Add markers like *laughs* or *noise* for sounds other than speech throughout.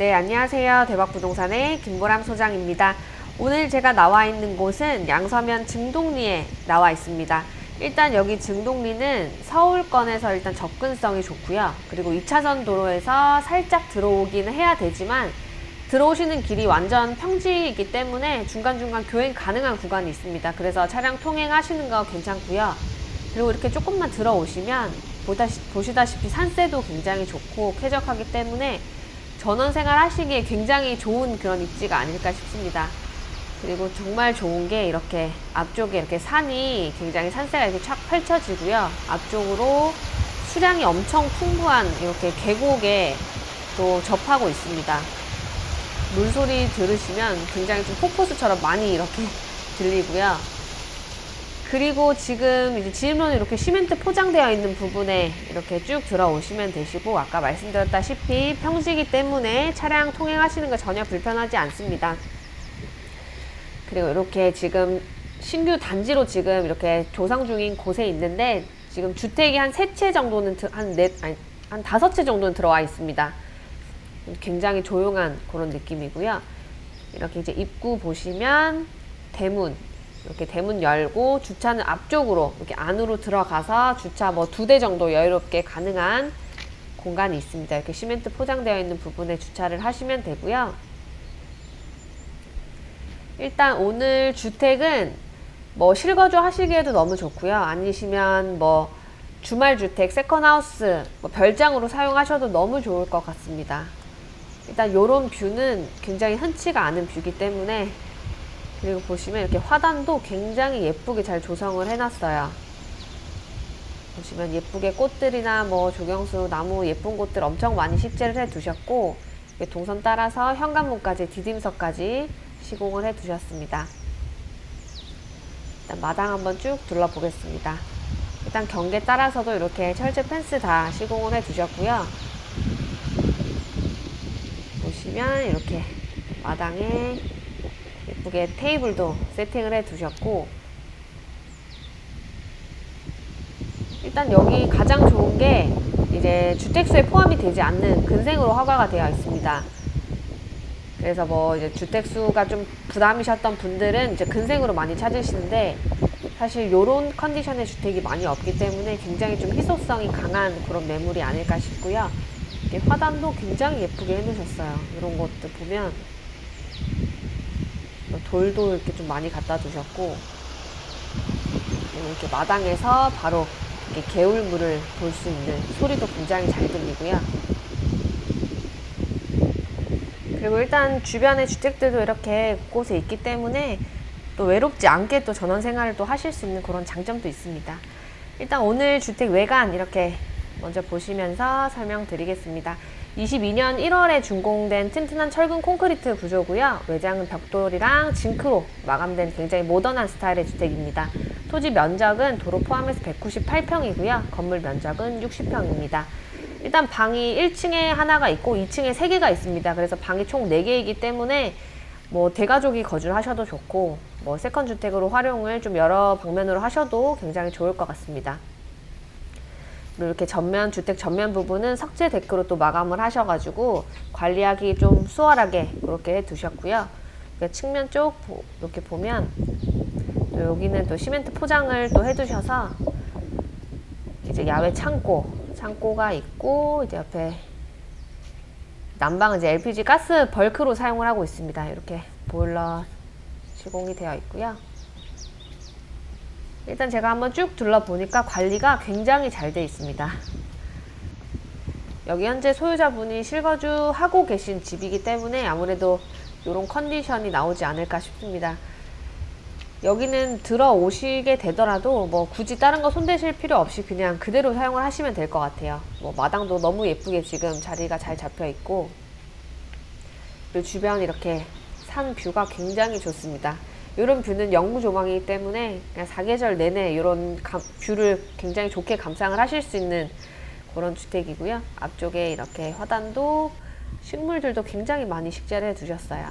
네, 안녕하세요. 대박부동산의 김보람 소장입니다. 오늘 제가 나와 있는 곳은 양서면 증동리에 나와 있습니다. 일단 여기 증동리는 서울권에서 일단 접근성이 좋고요. 그리고 2차선 도로에서 살짝 들어오기는 해야 되지만 들어오시는 길이 완전 평지이기 때문에 중간중간 교행 가능한 구간이 있습니다. 그래서 차량 통행하시는 거 괜찮고요. 그리고 이렇게 조금만 들어오시면 보다시, 보시다시피 산세도 굉장히 좋고 쾌적하기 때문에 전원 생활 하시기에 굉장히 좋은 그런 입지가 아닐까 싶습니다. 그리고 정말 좋은 게 이렇게 앞쪽에 이렇게 산이 굉장히 산세가 이렇게 쫙 펼쳐지고요. 앞쪽으로 수량이 엄청 풍부한 이렇게 계곡에 또 접하고 있습니다. 물소리 들으시면 굉장히 좀 폭포수처럼 많이 이렇게 *laughs* 들리고요. 그리고 지금 이제 지음로는 이렇게 시멘트 포장되어 있는 부분에 이렇게 쭉 들어오시면 되시고 아까 말씀드렸다시피 평지이기 때문에 차량 통행하시는 거 전혀 불편하지 않습니다. 그리고 이렇게 지금 신규 단지로 지금 이렇게 조성 중인 곳에 있는데 지금 주택이 한 세 채 정도는 드- 한 넷, 아니 한 다섯 채 정도는 들어와 있습니다. 굉장히 조용한 그런 느낌이고요. 이렇게 이제 입구 보시면 대문 이렇게 대문 열고 주차는 앞쪽으로 이렇게 안으로 들어가서 주차 뭐 두 대 정도 여유롭게 가능한 공간이 있습니다. 이렇게 시멘트 포장되어 있는 부분에 주차를 하시면 되고요. 일단 오늘 주택은 뭐 실거주 하시기에도 너무 좋고요. 아니시면 뭐 주말 주택, 세컨하우스 뭐 별장으로 사용하셔도 너무 좋을 것 같습니다. 일단 요런 뷰는 굉장히 흔치가 않은 뷰이기 때문에 그리고 보시면 이렇게 화단도 굉장히 예쁘게 잘 조성을 해놨어요. 보시면 예쁘게 꽃들이나 뭐 조경수 나무 예쁜 꽃들 엄청 많이 식재를 해 두셨고 동선 따라서 현관문까지 디딤석까지 시공을 해 두셨습니다. 일단 마당 한번 쭉 둘러보겠습니다. 일단 경계 따라서도 이렇게 철제 펜스 다 시공을 해 두셨고요. 보시면 이렇게 마당에 예쁘게 테이블도 세팅을 해 두셨고 일단 여기 가장 좋은 게 이제 주택수에 포함이 되지 않는 근생으로 허가가 되어 있습니다. 그래서 뭐 이제 주택수가 좀 부담이셨던 분들은 이제 근생으로 많이 찾으시는데 사실 요런 컨디션의 주택이 많이 없기 때문에 굉장히 좀 희소성이 강한 그런 매물이 아닐까 싶고요. 화단도 굉장히 예쁘게 해놓으셨어요. 이런 것도 보면 돌도 이렇게 좀 많이 갖다 그리고 이렇게 마당에서 바로 이렇게 개울물을 볼 수 있는 소리도 굉장히 잘 들리고요. 그리고 일단 주변의 주택들도 이렇게 곳에 있기 때문에 또 외롭지 않게 또 전원 생활을 또 하실 수 있는 그런 장점도 있습니다. 일단 오늘 주택 외관 이렇게 먼저 보시면서 설명드리겠습니다. 22년 1월에 준공된 튼튼한 철근 콘크리트 구조고요. 외장은 벽돌이랑 징크로 마감된 굉장히 모던한 스타일의 주택입니다. 토지 면적은 도로 포함해서 198평이고요. 건물 면적은 60평입니다. 일단 방이 1층에 하나가 있고 2층에 3개가 있습니다. 그래서 방이 총 4개이기 때문에 뭐 대가족이 거주를 하셔도 좋고 뭐 세컨 주택으로 활용을 좀 여러 방면으로 하셔도 굉장히 좋을 것 같습니다. 이렇게 전면 주택 전면 부분은 석재 데크로 또 마감을 하셔가지고 관리하기 좀 수월하게 그렇게 해 두셨고요. 이렇게 측면 쪽 보- 이렇게 보면 또 여기는 또 시멘트 포장을 또 해두셔서 이제 야외 창고 창고가 있고 이제 옆에 난방은 이제 LPG 가스 벌크로 사용을 하고 있습니다. 이렇게 보일러 시공이 되어 있고요. 일단 제가 한번 쭉 둘러보니까 관리가 굉장히 잘 돼 있습니다. 여기 현재 소유자분이 실거주 하고 계신 집이기 때문에 아무래도 이런 컨디션이 나오지 않을까 싶습니다. 여기는 들어오시게 되더라도 뭐 굳이 다른 거 손대실 필요 없이 그냥 그대로 사용을 하시면 될 것 같아요. 뭐 마당도 너무 예쁘게 지금 자리가 잘 잡혀 있고 그리고 주변 이렇게 산 뷰가 굉장히 좋습니다. 이런 뷰는 영구 조망이기 때문에 그냥 사계절 내내 이런 감- 뷰를 굉장히 좋게 감상을 하실 수 있는 그런 주택이고요. 앞쪽에 이렇게 화단도 식물들도 굉장히 많이 식재를 해 두셨어요.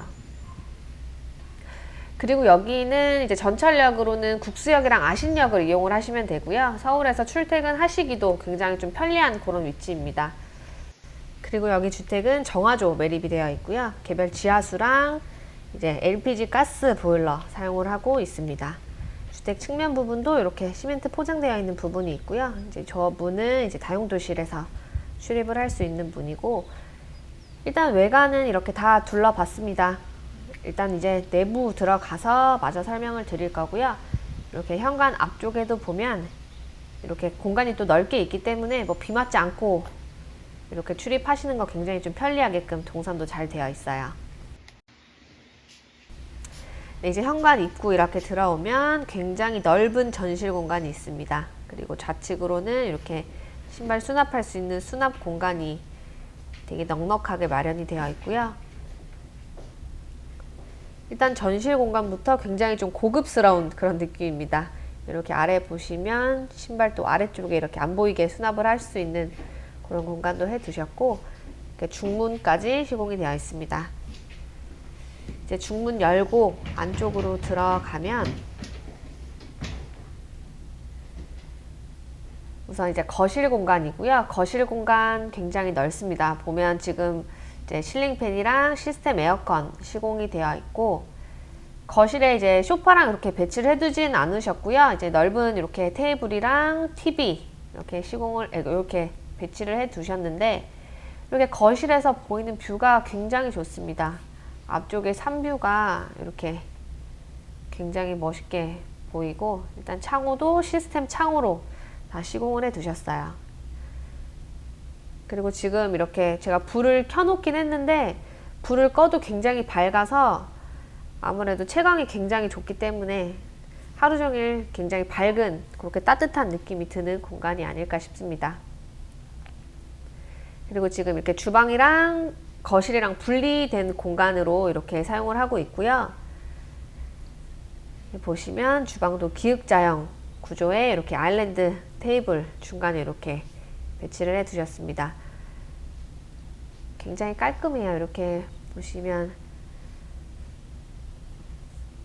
그리고 여기는 이제 전철역으로는 국수역이랑 아신역을 이용을 하시면 되고요. 서울에서 출퇴근하시기도 굉장히 좀 편리한 그런 위치입니다. 그리고 여기 주택은 정화조 매립이 되어 있고요. 개별 지하수랑 이제 LPG 가스 보일러 사용을 하고 있습니다. 주택 측면 부분도 이렇게 시멘트 포장되어 있는 부분이 있고요. 이제 저 문은 이제 다용도실에서 출입을 할 수 있는 문이고 일단 외관은 이렇게 다 둘러봤습니다. 일단 이제 내부 들어가서 마저 설명을 드릴 거고요. 이렇게 현관 앞쪽에도 보면 이렇게 공간이 또 넓게 있기 때문에 뭐 비 맞지 않고 이렇게 출입하시는 거 굉장히 좀 편리하게끔 동선도 잘 되어 있어요. 네, 이제 현관 입구 이렇게 들어오면 굉장히 넓은 전실 공간이 있습니다. 그리고 좌측으로는 이렇게 신발 수납할 수 있는 수납 공간이 되게 넉넉하게 마련이 되어 있고요. 일단 전실 공간부터 굉장히 좀 고급스러운 그런 느낌입니다. 이렇게 아래 보시면 신발 또 아래쪽에 이렇게 안 보이게 수납을 할 수 있는 그런 공간도 해 두셨고 중문까지 시공이 되어 있습니다. 이제 중문 열고 안쪽으로 들어가면 우선 이제 거실 공간이고요. 거실 공간 굉장히 넓습니다. 보면 지금 이제 실링팬이랑 시스템 에어컨 시공이 되어 있고 거실에 이제 소파랑 이렇게 배치를 해두진 않으셨고요. 이제 넓은 이렇게 테이블이랑 TV 이렇게 시공을 이렇게 배치를 해 두셨는데 이렇게 거실에서 보이는 뷰가 굉장히 좋습니다. 앞쪽에 산뷰가 이렇게 굉장히 멋있게 보이고 일단 창호도 시스템 창호로 다 시공을 해 두셨어요. 그리고 지금 이렇게 제가 불을 켜놓긴 했는데 불을 꺼도 굉장히 밝아서 아무래도 채광이 굉장히 좋기 때문에 하루 종일 굉장히 밝은 그렇게 따뜻한 느낌이 드는 공간이 아닐까 싶습니다. 그리고 지금 이렇게 주방이랑 거실이랑 분리된 공간으로 이렇게 사용을 하고 있고요. 보시면 주방도 기역자형 구조에 이렇게 아일랜드 테이블 중간에 이렇게 배치를 해 두셨습니다. 굉장히 깔끔해요. 이렇게 보시면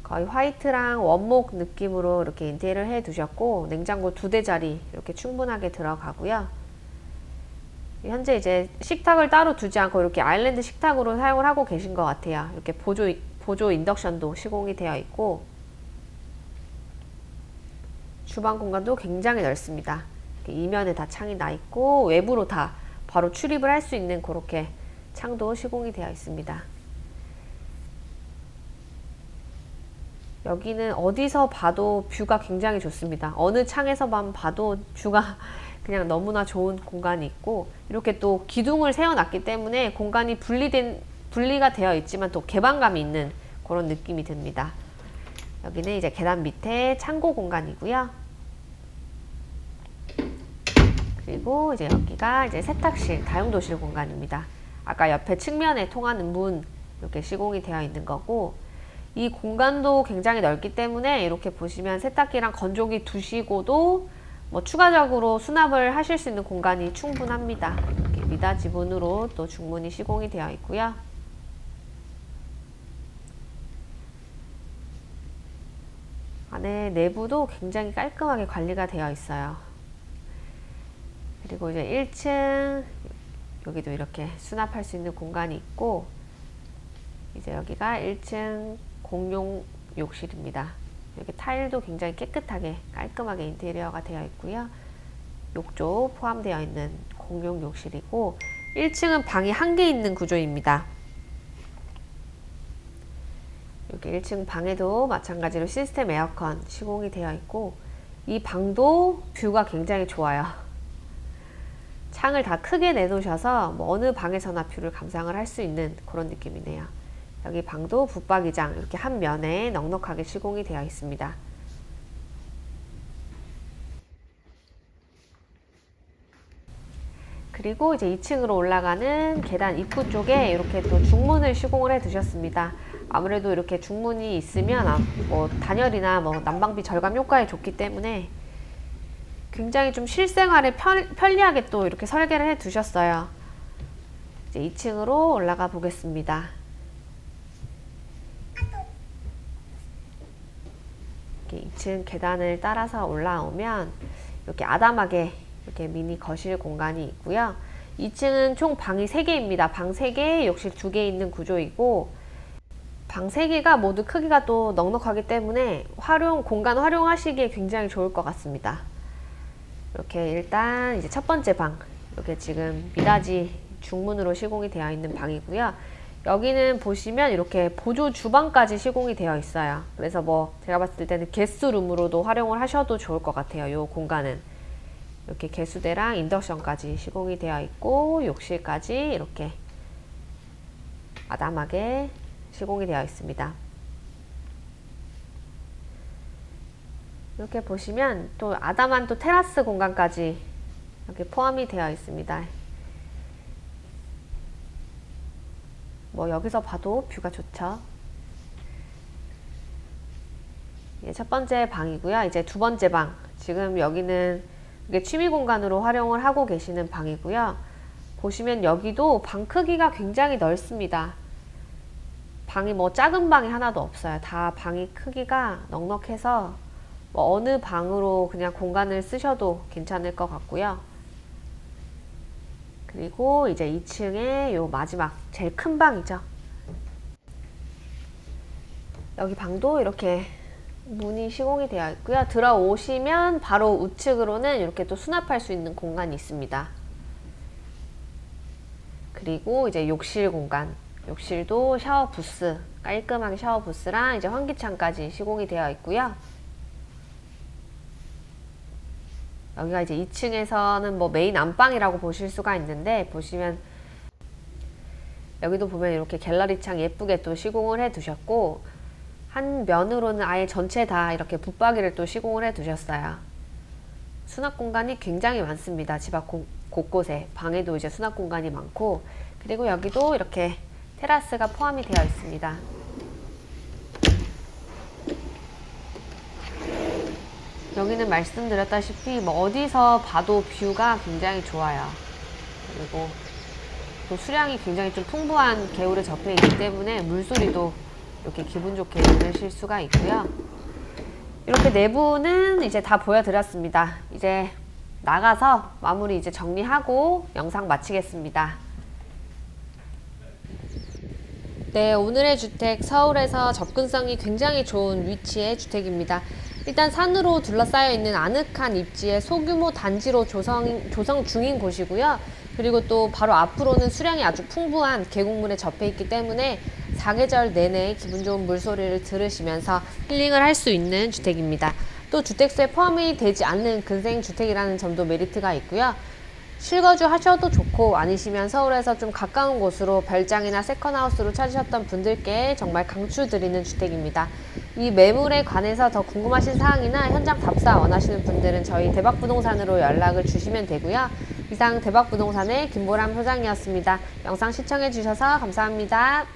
거의 화이트랑 원목 느낌으로 이렇게 인테리어를 해 두셨고 냉장고 두 대짜리 이렇게 충분하게 들어가고요. 현재 이제 식탁을 따로 두지 않고 이렇게 아일랜드 식탁으로 사용을 하고 계신 것 같아요. 이렇게 보조 보조 인덕션도 시공이 되어 있고 주방 공간도 굉장히 넓습니다. 이면에 다 창이 나 있고 외부로 다 바로 출입을 할 수 있는 그렇게 창도 시공이 되어 있습니다. 여기는 어디서 봐도 뷰가 굉장히 좋습니다. 어느 창에서만 봐도 뷰가 그냥 너무나 좋은 공간이 있고 이렇게 또 기둥을 세워놨기 때문에 공간이 분리된 분리가 되어 있지만 또 개방감이 있는 그런 느낌이 듭니다. 여기는 이제 계단 밑에 창고 공간이고요. 그리고 이제 여기가 이제 세탁실, 다용도실 공간입니다. 아까 옆에 측면에 통하는 문 이렇게 시공이 되어 있는 거고 이 공간도 굉장히 넓기 때문에 이렇게 보시면 세탁기랑 건조기 두시고도 뭐 추가적으로 수납을 하실 수 있는 공간이 충분합니다. 이렇게 미닫이 문으로 또 중문이 시공이 되어 있고요. 안에 내부도 굉장히 깔끔하게 관리가 되어 있어요. 그리고 이제 1층 여기도 이렇게 수납할 수 있는 공간이 있고 이제 여기가 1층 공용 욕실입니다. 여기 타일도 굉장히 깨끗하게 깔끔하게 인테리어가 되어 있고요. 욕조 포함되어 있는 공용 욕실이고 1층은 방이 한 개 있는 구조입니다. 여기 1층 방에도 마찬가지로 시스템 에어컨 시공이 되어 있고 이 방도 뷰가 굉장히 좋아요. 창을 다 크게 내놓으셔서 뭐 어느 방에서나 뷰를 감상을 할 수 있는 그런 느낌이네요. 여기 방도 붙박이장 이렇게 한 면에 넉넉하게 시공이 되어 있습니다. 그리고 이제 2층으로 올라가는 계단 입구 쪽에 이렇게 또 중문을 시공을 해 두셨습니다. 아무래도 이렇게 중문이 있으면 아, 뭐 단열이나 뭐 난방비 절감 효과에 좋기 때문에 굉장히 좀 실생활에 편, 편리하게 또 이렇게 설계를 해 두셨어요. 이제 2층으로 올라가 보겠습니다. 이렇게 2층 계단을 따라서 올라오면 이렇게 아담하게 이렇게 미니 거실 공간이 있고요. 2층은 총 방이 3개입니다. 방 3개, 욕실 2개 있는 구조이고 방 3개가 모두 크기가 또 넉넉하기 때문에 활용 공간 활용하시기에 굉장히 좋을 것 같습니다. 이렇게 일단 이제 첫 번째 방 이렇게 지금 미닫이 중문으로 시공이 되어 있는 방이고요. 여기는 보시면 이렇게 보조 주방까지 시공이 되어 있어요. 그래서 뭐 제가 봤을 때는 게스트룸으로도 활용을 하셔도 좋을 것 같아요. 이 공간은 이렇게 개수대랑 인덕션까지 시공이 되어 있고 욕실까지 이렇게 아담하게 시공이 되어 있습니다. 이렇게 보시면 또 아담한 또 테라스 공간까지 이렇게 포함이 되어 있습니다. 뭐 여기서 봐도 뷰가 좋죠. 이게 첫 번째 방이고요. 이제 두 번째 방. 지금 여기는 이게 취미 공간으로 활용을 하고 계시는 방이고요. 보시면 여기도 방 크기가 굉장히 넓습니다. 방이 뭐 작은 방이 하나도 없어요. 다 방이 크기가 넉넉해서 뭐 어느 방으로 그냥 공간을 쓰셔도 괜찮을 것 같고요. 그리고 이제 2층에 요 마지막 제일 큰 방이죠. 여기 방도 이렇게 문이 시공이 되어 있고요. 들어오시면 바로 우측으로는 이렇게 또 수납할 수 있는 공간이 있습니다. 그리고 이제 욕실 공간. 욕실도 샤워 부스, 깔끔하게 샤워 부스랑 이제 환기창까지 시공이 되어 있고요. 여기가 이제 2층에서는 뭐 메인 안방이라고 보실 수가 있는데 보시면 여기도 보면 이렇게 갤러리 창 예쁘게 또 시공을 해 두셨고 한 면으로는 아예 전체 다 이렇게 붙박이를 또 시공을 해 두셨어요. 수납 공간이 굉장히 많습니다. 집 앞 곳곳에 방에도 이제 수납 공간이 많고 그리고 여기도 이렇게 테라스가 포함이 되어 있습니다. 여기는 말씀드렸다시피 뭐 어디서 봐도 뷰가 굉장히 좋아요. 그리고 또 수량이 굉장히 좀 풍부한 개울에 접해 있기 때문에 물소리도 이렇게 기분 좋게 들으실 수가 있고요. 이렇게 내부는 이제 다 보여드렸습니다. 이제 나가서 마무리 이제 정리하고 영상 마치겠습니다. 네, 오늘의 주택 서울에서 접근성이 굉장히 좋은 위치의 주택입니다. 일단 산으로 둘러싸여 있는 아늑한 입지의 소규모 단지로 조성, 조성 중인 곳이고요. 그리고 또 바로 앞으로는 수량이 아주 풍부한 계곡물에 접해 있기 때문에 사계절 내내 기분 좋은 물소리를 들으시면서 힐링을 할 수 있는 주택입니다. 또 주택수에 포함이 되지 않는 근생 주택이라는 점도 메리트가 있고요. 실거주 하셔도 좋고 아니시면 서울에서 좀 가까운 곳으로 별장이나 세컨하우스로 찾으셨던 분들께 정말 강추드리는 주택입니다. 이 매물에 관해서 더 궁금하신 사항이나 현장 답사 원하시는 분들은 저희 대박부동산으로 연락을 주시면 되고요. 이상 대박부동산의 김보람 소장이었습니다. 영상 시청해 주셔서 감사합니다.